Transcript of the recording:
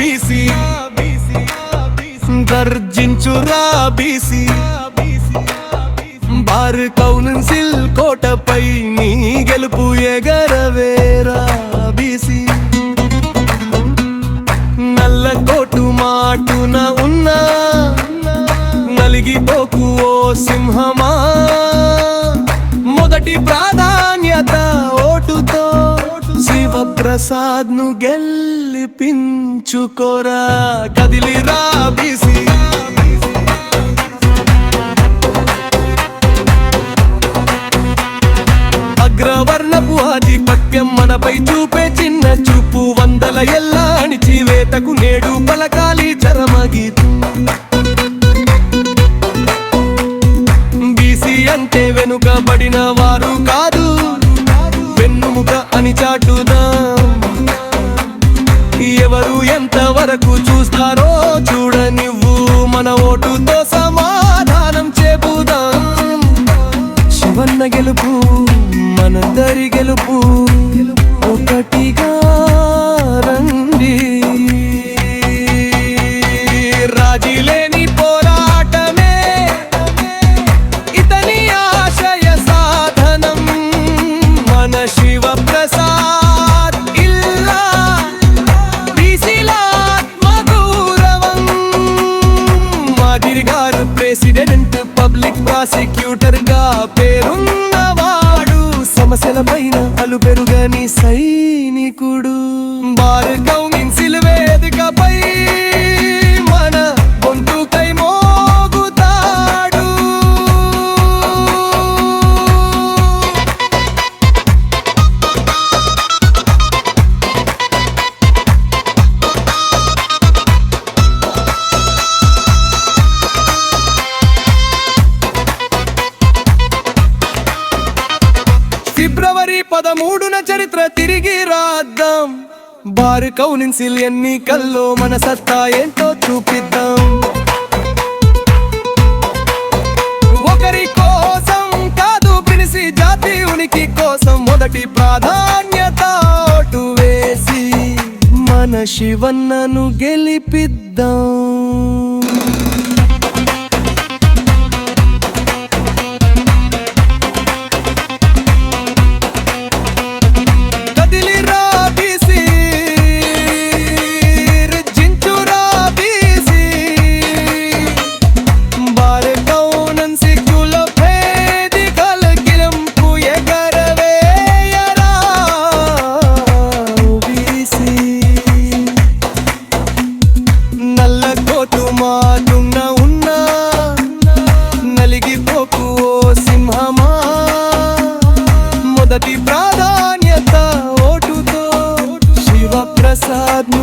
BC. గర్జించురా BC. Bar council కోటపై నీ గెలుపు ఎగరవేరా బీసీ. నల్ల కోటు మాటున ఉన్నా. నలిగిపోకు ఓ సింహమా ప్రసాద్ను గెలిపించుకోరా కదిలిరా బీసీ. అగ్రవర్ణపు ఆధిపత్యం మనపై చూపే చిన్న చూపు వందల ఎల్ల అణిచివేతకు నేడు పలకాలి చరమగి బీసీ అంటే వెనుకబడిన వారు కాదు. వెన్నుముక అని చాటు వరకు చూస్తారో చూడనివ్వు. మన ఓటుతో సమాధానం చెబుదాం. శివన్న గెలుపు మనందరి గెలుపు. ఒకటిగా రండి. రాజీలు prosecuted ఫిబ్రవరి పదమూడున చరిత్ర తిరిగి రాద్దాం. బార్ కౌన్సిల్ ఎన్నికల్లో మన సత్తా ఏంటో చూపిద్దాం. ఒకరి కోసం కాదు పిలిసి జాతి ఉనికి కోసం మొదటి ప్రాధాన్యత ఓటు వేసి మన శివన్నను గెలిపిద్దాం. మొదటి